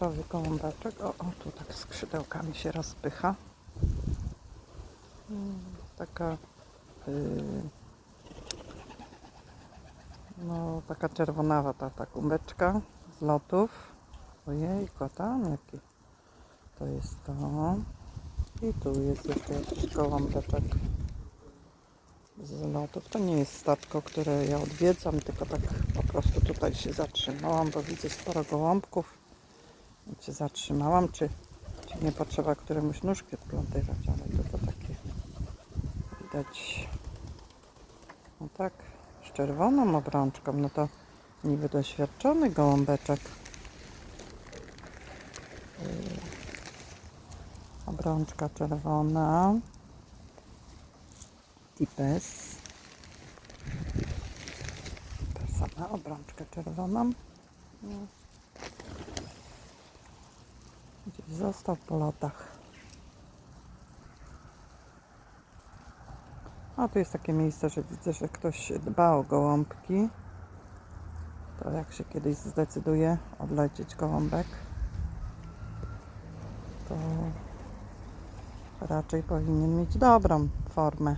Gotowy gołąbeczek. O, o, tu tak skrzydełkami się rozpycha. Mm, Taka y, no taka czerwonawa ta, ta kumbeczka z lotów. Ojej, tam jaki to jest to. I tu jest jeszcze jakiś gołąbeczek z lotów. To nie jest statko, które ja odwiedzam, tylko tak po prostu tutaj się zatrzymałam, bo widzę sporo gołąbków. I się zatrzymałam, czy, czy nie potrzeba któremuś nóżki odplątywać, ale to, to takie widać. No tak, z czerwoną obrączką, no to niby doświadczony gołąbeczek. Yy, Obrączka czerwona. Tipes. Ta sama obrączkę czerwoną. No. Gdzieś został po lotach. A tu jest takie miejsce, że widzę, że ktoś dba o gołąbki. To jak się kiedyś zdecyduje odlecieć gołąbek, to raczej powinien mieć dobrą formę.